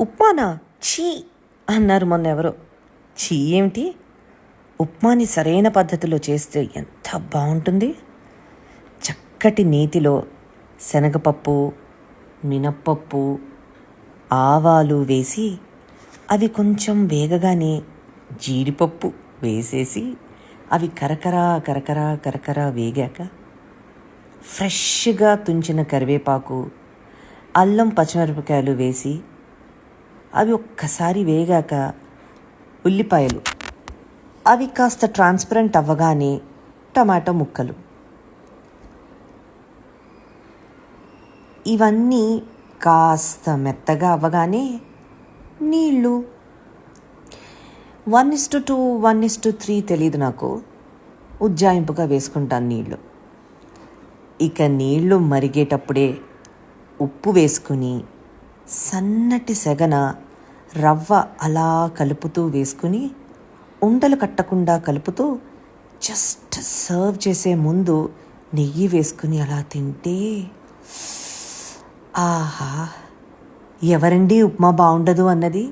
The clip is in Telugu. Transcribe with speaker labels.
Speaker 1: ఉప్మానా? చీ అన్నారు మొన్న ఎవరో చీ ఏమిటి? ఉప్మాని సరైన పద్ధతిలో చేస్తే ఎంత బాగుంటుంది? చక్కటి నేతిలో శనగపప్పు మినప్పప్పు ఆవాలు వేసి అవి కొంచెం వేగగానే జీడిపప్పు వేసేసి అవి కరకరా కరకరా కరకరా వేగాక ఫ్రెష్గా తుంచిన కరివేపాకు అల్లం పచ్చిమిరపకాయలు వేసి అవి ఒక్కసారి వేగాక ఉల్లిపాయలు. అవి కాస్త ట్రాన్స్పరెంట్ అవ్వగానే టమాటో ముక్కలు. ఇవన్నీ కాస్త మెత్తగా అవ్వగానే నీళ్ళు. One is to two one is to three తెలియదు నాకు. ఉజ్జాయింపుగా వేసుకుంటాను నీళ్ళు. ఇక నీళ్ళు మరిగేటప్పుడే ఉప్పు వేసుకుని సన్నటి సెగన రవ్వ అలా కలుపుతూ వేసుకుని ఉండలు కట్టకుండా కలుపుతూ జస్ట్ సర్వ్ చేసే ముందు నెయ్యి వేసుకుని అలా తింటే ఆహా ఎవరండి ఉప్మా బాగుండదు అన్నది?